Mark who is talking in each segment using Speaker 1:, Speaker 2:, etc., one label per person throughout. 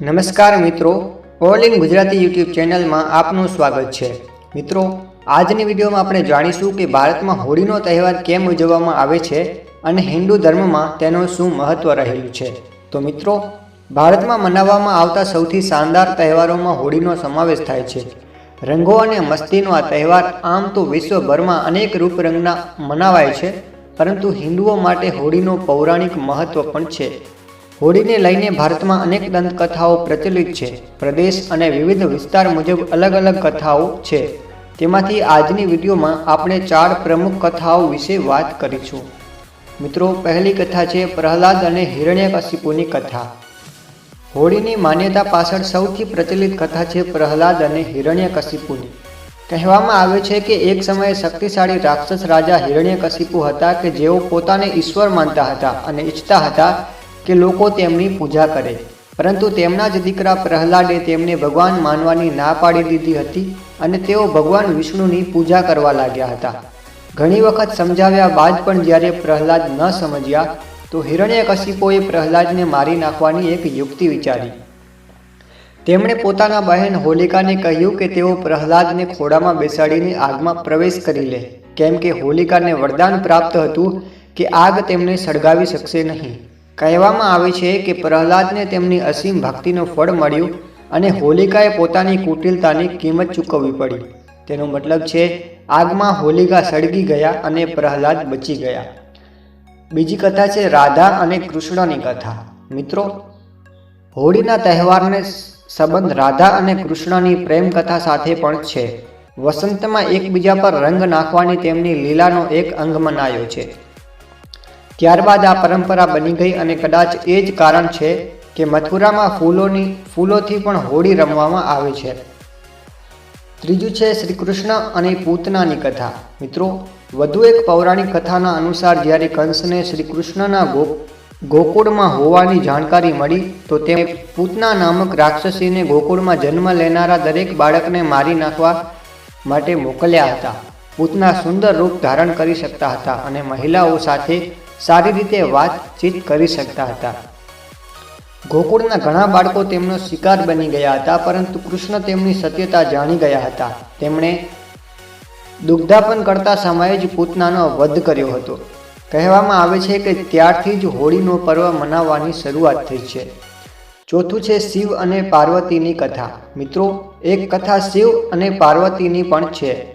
Speaker 1: નમસ્કાર મિત્રો all in Gujarati YouTube ચેનલમાં આપનું સ્વાગત છે. મિત્રો, આજની વિડીયોમાં આપણે જાણીશું કે ભારતમાં હોળીનો તહેવાર કેમ ઉજવવામાં આવે છે અને હિન્દુ ધર્મમાં તેનું શું મહત્વ રહેલું છે. તો મિત્રો, ભારતમાં મનાવવામાં આવતા સૌથી શાનદાર તહેવારોમાં હોળીનો સમાવેશ થાય છે. રંગો અને મસ્તીનો આ તહેવાર આમ તો વિશ્વભરમાં અનેક રૂપરંગના મનાવાય છે, પરંતુ હિન્દુઓ માટે હોળીનો પૌરાણિક મહત્વ પણ છે. હોળીને લઈને ભારતમાં અનેક દંતકથાઓ પ્રચલિત છે. પ્રદેશ અને વિવિધ વિસ્તાર મુજબ અલગ અલગ કથાઓ છે. તેમાંથી આજની વિડીયોમાં આપણે ચાર પ્રમુખ કથાઓ વિશે વાત કરીશું. મિત્રો, પહેલી કથા છે પ્રહલાદ અને હિરણ્યકશિપુની કથા. હોળીની માન્યતા પાછળ સૌથી પ્રચલિત કથા છે પ્રહલાદ અને હિરણ્યકશિપુની. કહેવામાં આવે છે કે એક સમયે શક્તિશાળી રાક્ષસ રાજા હિરણ્યકશિપુ હતા કે જેઓ પોતાને ઈશ્વર માનતા હતા અને ઈચ્છતા હતા કે લોકો તેમની પૂજા કરે. પરંતુ તેમના જ દીકરા પ્રહલાદે તેમને ભગવાન માનવાની ના પાડી દીધી હતી અને તેઓ ભગવાન વિષ્ણુની પૂજા કરવા લાગ્યા હતા. ઘણી વખત સમજાવ્યા બાદ પણ જ્યારે પ્રહલાદ ન સમજ્યા, તો હિરણ્યકશિપોએ પ્રહલાદને મારી નાખવાની એક યુક્તિ વિચારી. તેમણે પોતાના બહેન હોલિકાને કહ્યું કે તેઓ પ્રહલાદને ખોડામાં બેસાડીને આગમાં પ્રવેશ કરી લે, કેમ કે હોલિકાને વરદાન પ્રાપ્ત હતું કે આગ તેમને સળગાવી શકશે નહીં. કહેવામાં આવે છે કે પ્રહલાદને તેમની અસીમ ભક્તિનો ફળ મળ્યું અને હોલિકાએ પોતાની કુટિલતાની કિંમત ચૂકવવી પડી. તેનો મતલબ છે, આગમાં હોલિકા સળગી ગયા અને પ્રહલાદ બચી ગયા. બીજી કથા છે રાધા અને કૃષ્ણની કથા. મિત્રો, હોળીના તહેવારને સંબંધ રાધા અને કૃષ્ણની પ્રેમ કથા સાથે પણ છે. વસંતમાં એકબીજા પર રંગ નાખવાની તેમની લીલાનો એક અંગ મનાયો છે. ત્યારબાદ આ પરંપરા બની ગઈ અને કદાચ એ જ કારણ છે કે મથુરામાં ફૂલોની, ફૂલોથી પણ હોળી રમવામાં આવે છે. ત્રીજું છે શ્રી કૃષ્ણ અને પૂતનાની કથા. મિત્રો, વધુ એક પૌરાણિક કથાના અનુસાર જ્યારે કંસને શ્રી કૃષ્ણના ગો, ગોકુળમાં હોવાની જાણકારી મળી, તો તે પૂતના નામક રાક્ષસીને ગોકુળમાં જન્મ લેનારા દરેક બાળકને મારી નાખવા માટે મોકલ્યા હતા. પૂતના સુંદર રૂપ ધારણ કરી શકતા હતા અને મહિલાઓ સાથે સારી રીતે વાતચીત કરી શકતા હતા. ગોકુળના ઘણા બાળકો તેમનો શિકાર બની ગયા હતા, પરંતુ કૃષ્ણ તેમની સત્યતા જાણી ગયા હતા. તેમણે દુગ્ધાપન કરતા સમયે જ પૂતનાનો વધ કર્યો હતો. કહેવામાં આવે છે કે ત્યારથી જ હોળીનો પર્વ મનાવવાની શરૂઆત થઈ છે. ચોથું છે શિવ અને પાર્વતીની કથા. મિત્રો, એક કથા શિવ અને પાર્વતીની પણ છે.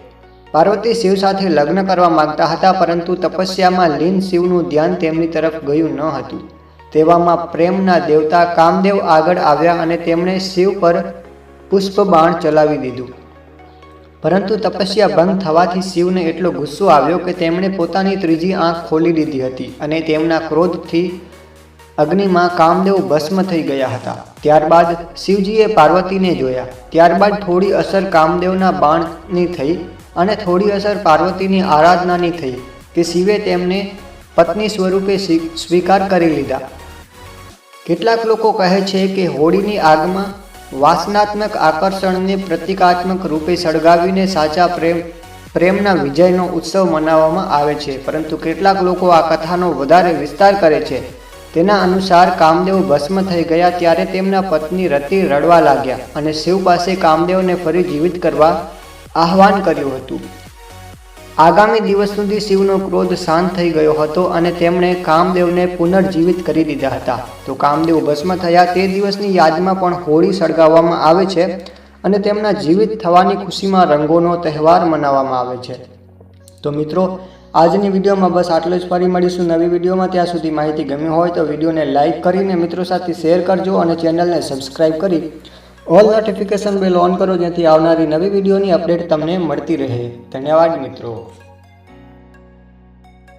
Speaker 1: પાર્વતી શિવ સાથે લગ્ન કરવા માંગતા હતા, પરંતુ તપસ્યામાં લીન શિવનું ધ્યાન તેમની તરફ ગયું ન હતું. તેવામાં પ્રેમના દેવતા કામદેવ આગળ આવ્યા અને તેમણે શિવ પર પુષ્પ બાણ ચલાવી દીધું. પરંતુ તપસ્યા ભંગ થવાથી શિવને એટલો ગુસ્સો આવ્યો કે તેમણે પોતાની ત્રીજી આંખ ખોલી દીધી હતી અને તેમના ક્રોધથી અગ્નિમાં કામદેવ ભસ્મ થઈ ગયા હતા. ત્યારબાદ શિવજીએ પાર્વતીને જોયા. ત્યારબાદ થોડી અસર કામદેવના બાણની થઈ અને થોડી અસર પાર્વતીની આરાધનાની થઈ કે શિવે તેમને પત્ની સ્વરૂપે સ્વીકાર કરી લીધા. કેટલાક લોકો કહે છે કે હોળીની આગમાં વાસનાત્મક આકર્ષણને પ્રતિકાત્મક રૂપે સળગાવીને સાચા પ્રેમ, પ્રેમના વિજયનો ઉત્સવ મનાવવામાં આવે છે, પરંતુ કેટલાક લોકો આ કથાનો વધારે વિસ્તાર કરે છે. તેના અનુસાર કામદેવ ભસ્મ થઈ ગયા ત્યારે તેમના પત્ની રતિ રડવા લાગ્યા અને શિવ પાસે કામદેવને ફરી જીવિત કરવા આહવાન કર્યું હતું. આગામી દિવસ સુધી શિવનો ક્રોધ શાંત થઈ ગયો હતો અને તેમણે કામદેવને પુનર્જીવિત કરી દીધા હતા. તો કામદેવ ભસ્મ થયા તે દિવસની યાદમાં પણ હોળી સળગાવવામાં આવે છે અને તેમના જીવિત થવાની ખુશીમાં રંગોનો તહેવાર મનાવવામાં આવે છે. તો મિત્રો, આજની વિડીયોમાં બસ આટલું જ. ફરી મળીશું નવી વિડીયોમાં. ત્યાં સુધી માહિતી ગમી હોય તો વિડીયોને લાઇક કરીને મિત્રો સાથે શેર કરજો અને ચેનલને સબસ્ક્રાઈબ કરી ઓલ નોટિફિકેશન બેલ ઓન કરો, જેથી આવનારી નવી વિડીયોની અપડેટ તમને મળતી રહે. ધન્યવાદ મિત્રો.